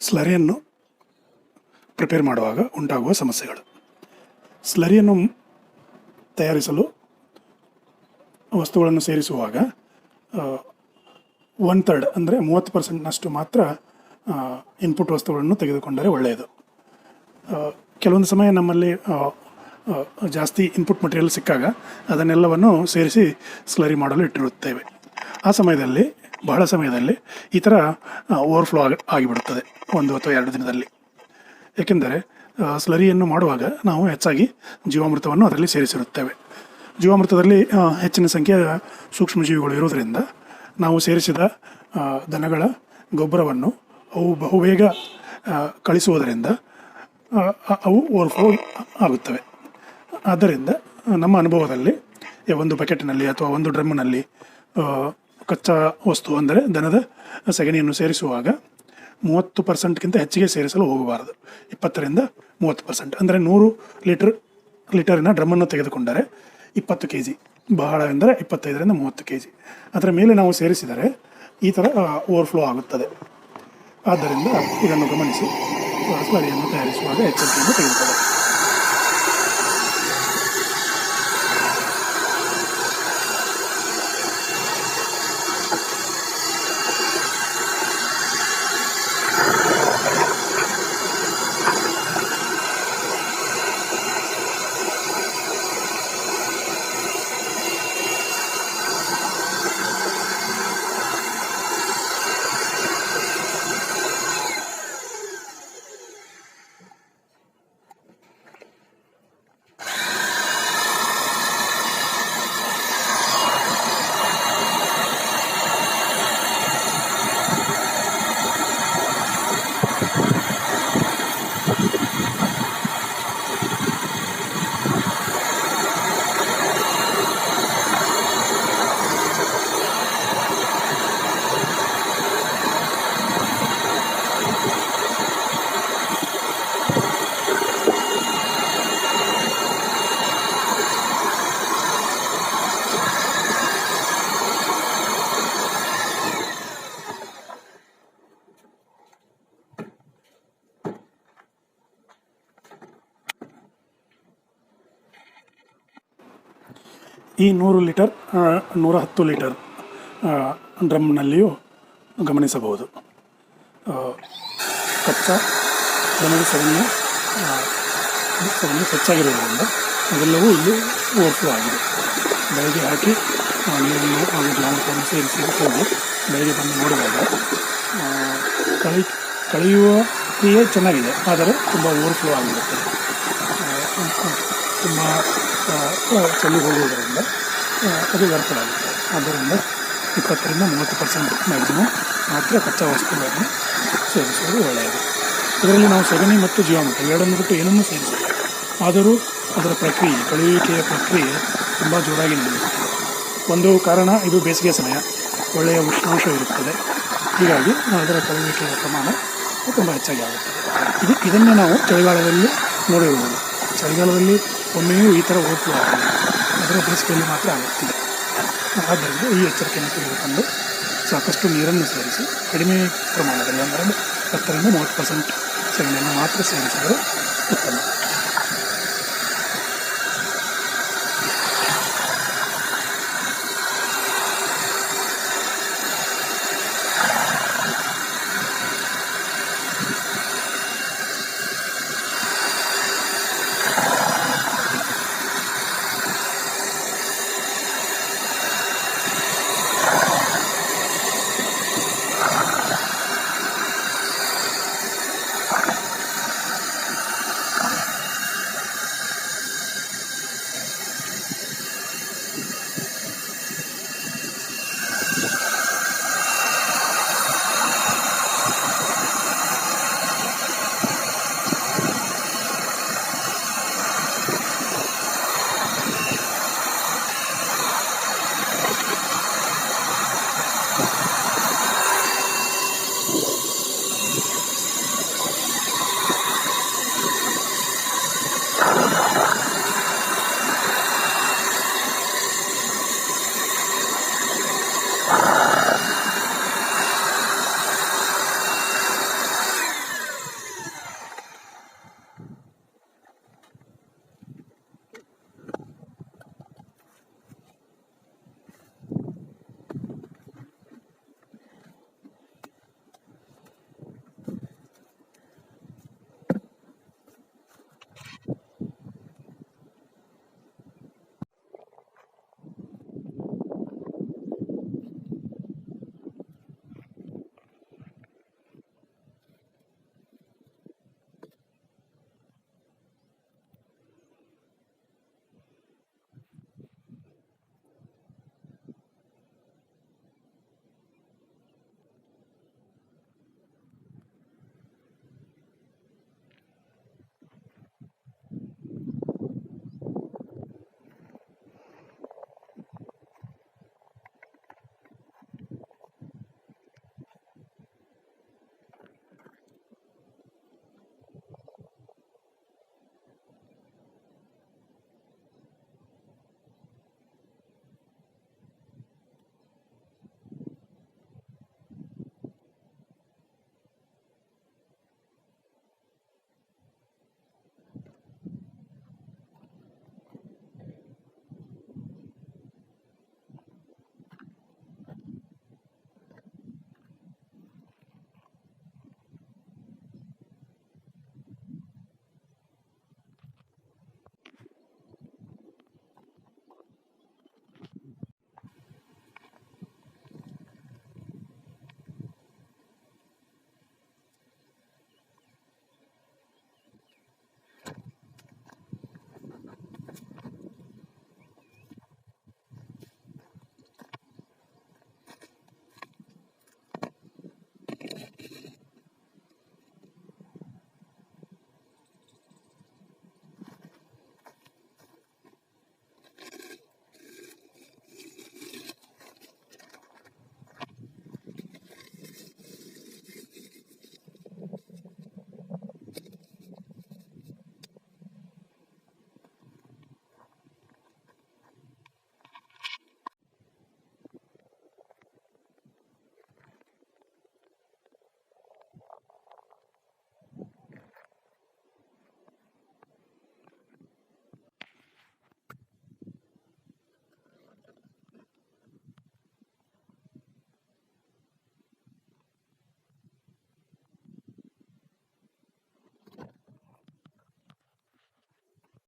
ಸ್ಲರಿಯನ್ನು prepare ಮಾಡುವಾಗ ಉಂಟಾಗುವ ಸಮಸ್ಯೆಗಳು. ಸ್ಲರಿಯನ್ನು ತಯಾರಿಸಲು ವಸ್ತುಗಳನ್ನು ಸೇರಿಸುವಾಗ ಒನ್ ಥರ್ಡ್ ಅಂದರೆ ಮೂವತ್ತು ಪರ್ಸೆಂಟ್ನಷ್ಟು ಮಾತ್ರ ಇನ್ಪುಟ್ ವಸ್ತುಗಳನ್ನು ತೆಗೆದುಕೊಂಡರೆ ಒಳ್ಳೆಯದು. ಕೆಲವೊಂದು ಸಮಯ ನಮ್ಮಲ್ಲಿ ಜಾಸ್ತಿ ಇನ್ಪುಟ್ ಮಟೀರಿಯಲ್ ಸಿಕ್ಕಾಗ ಅದನ್ನೆಲ್ಲವನ್ನು ಸೇರಿಸಿ ಸ್ಲರಿ ಮಾಡಲು ಇಟ್ಟಿರುತ್ತೇವೆ. ಆ ಸಮಯದಲ್ಲಿ ಬಹಳ ಸಮಯದಲ್ಲಿ ಈ ಥರ ಓವರ್ಫ್ಲೋ ಆಗಿ, ಆಗಿಬಿಡುತ್ತದೆ ಒಂದು ಅಥವಾ ಎರಡು ದಿನದಲ್ಲಿ. ಏಕೆಂದರೆ ಸ್ಲರಿಯನ್ನು ಮಾಡುವಾಗ ನಾವು ಹೆಚ್ಚಾಗಿ ಜೀವಾಮೃತವನ್ನು ಅದರಲ್ಲಿ ಸೇರಿಸಿರುತ್ತೇವೆ. ಜೀವಾಮೃತದಲ್ಲಿ ಹೆಚ್ಚಿನ ಸಂಖ್ಯೆಯ ಸೂಕ್ಷ್ಮಜೀವಿಗಳು ಇರೋದರಿಂದ ನಾವು ಸೇರಿಸಿದ ದನಗಳ ಗೊಬ್ಬರವನ್ನು ಅವು ಬಹುಬೇಗ ಕಳಿಸುವುದರಿಂದ ಅವು ಓವರ್ಫ್ಲೋ ಆಗುತ್ತವೆ. ಆದ್ದರಿಂದ, ನಮ್ಮ ಅನುಭವದಲ್ಲಿ ಒಂದು ಬಕೆಟ್ನಲ್ಲಿ ಅಥವಾ ಒಂದು ಡ್ರಮ್ನಲ್ಲಿ ಕಚ್ಚಾ ವಸ್ತು ಅಂದರೆ ದನದ ಸಗಣಿಯನ್ನು ಸೇರಿಸುವಾಗ ಮೂವತ್ತು ಪರ್ಸೆಂಟ್ಗಿಂತ ಹೆಚ್ಚಿಗೆ ಸೇರಿಸಲು ಹೋಗಬಾರದು. ಇಪ್ಪತ್ತರಿಂದ ಮೂವತ್ತು ಪರ್ಸೆಂಟ್ ಅಂದರೆ ನೂರು ಲೀಟರ್, ಲೀಟರಿನ ಡ್ರಮ್ಮನ್ನು ತೆಗೆದುಕೊಂಡರೆ ಇಪ್ಪತ್ತು ಕೆ ಜಿ ಬಹಳ ಎಂದರೆ ಇಪ್ಪತ್ತೈದರಿಂದ ಮೂವತ್ತು ಕೆ ಜಿ ಅದರ ಮೇಲೆ ನಾವು ಸೇರಿಸಿದರೆ ಈ ಥರ ಓವರ್ಫ್ಲೋ ಆಗುತ್ತದೆ. ಆದ್ದರಿಂದ ಇದನ್ನು ಗಮನಿಸಿ ಸ್ಲರಿಯನ್ನು ತಯಾರಿಸುವಾಗ ಎಚ್ಚರಿಕೆಯನ್ನು ತೆಗೆದುಕೊಳ್ಳಬೇಕು. ಈ ನೂರು ಲೀಟರ್ ನೂರ ಹತ್ತು ಲೀಟರ್ ಡ್ರಮ್ನಲ್ಲಿಯೂ ಗಮನಿಸಬಹುದು. ಕಚ್ಚಾ ಡ್ರಮ್ಮಿಗೆ ಸಗಣಿಯ ಆ, ಸಗಣಿ ಹೆಚ್ಚಾಗಿರುವುದರಿಂದ ಅದೆಲ್ಲವೂ ಇಲ್ಲಿ ಓವರ್ಫ್ಲೋ ಆಗಿದೆ. ಬೆಳಗ್ಗೆ ಹಾಕಿ ನೀರನ್ನು ಹಾಗೂ ಜಾಮವನ್ನು ಸೇರಿಸಿ ಹೋಗಿ ಬೆಳಗ್ಗೆ ಬಂದು ನೋಡಿದಾಗ ಕಳಿ ಕಳೆಯುವ ಕ್ರಿಯೆ ಚೆನ್ನಾಗಿದೆ ಆದರೆ ತುಂಬ ಓವರ್ಫ್ಲೋ ಆಗಿರುತ್ತೆ. ತುಂಬ ಚೆಲ್ಲಿ ಹೋಗುವುದರಿಂದ ಅದು ವ್ಯರ್ಥ ಆಗುತ್ತೆ ಆದ್ದರಿಂದ ಇಪ್ಪತ್ತರಿಂದ ಮೂವತ್ತು ಪರ್ಸೆಂಟ್ ಮ್ಯಾಕ್ಸಿಮಮ್ ಮಾತ್ರ ಕಚ್ಚಾ ವಸ್ತುಗಳನ್ನು ಸೇರಿಸುವುದು ಒಳ್ಳೆಯದು. ಇದರಲ್ಲಿ ನಾವು ಸಗಣಿ ಮತ್ತು ಜೀವಾಮೃತ ಎರಡನ್ನು ಬಿಟ್ಟು ಏನನ್ನೂ ಸೇರಿಸಿಲ್ಲ. ಆದರೂ ಅದರ ಪ್ರಕ್ರಿಯೆ ಕಳೆಯುವಿಕೆಯ ಪ್ರಕ್ರಿಯೆ ತುಂಬ ಜೋರಾಗಿ ನಡೆಯುತ್ತದೆ. ಒಂದು ಕಾರಣ, ಇದು ಬೇಸಿಗೆ ಸಮಯ. ಒಳ್ಳೆಯ ಉಷ್ಣಾಂಶ ಇರುತ್ತದೆ. ಹೀಗಾಗಿ ಅದರ ಕಳೆಯುವಿಕೆಯ ಪ್ರಮಾಣ ತುಂಬ ಹೆಚ್ಚಾಗಿ ಆಗುತ್ತದೆ. ಇದು, ಇದನ್ನೇ ನಾವು ಚಳಿಗಾಲದಲ್ಲಿ ನೋಡಿರುವುದು. ಚಳಿಗಾಲದಲ್ಲಿ ಒಮ್ಮೆಯೂ ಈ ಥರ ಓದ್ತು ಆಗಲ್ಲ ಅದರ ಬೇಸಿಗೆಯಲ್ಲಿ ಮಾತ್ರ ಆಗುತ್ತಿದೆ ಆದ್ದರಿಂದ ಈ ಎಚ್ಚರಿಕೆಯನ್ನು ತೆಗೆದುಕೊಂಡು ಸಾಕಷ್ಟು ನೀರನ್ನು ಸೇರಿಸಿ ಕಡಿಮೆ ಪ್ರಮಾಣದಲ್ಲಿ ಅಂದರೆ ಹತ್ತರಿಂದ ಮೂವತ್ತು ಪರ್ಸೆಂಟ್ ಸಗಣಿಯನ್ನು ಮಾತ್ರ ಸೇರಿಸಿದರೆ ಉತ್ತಮ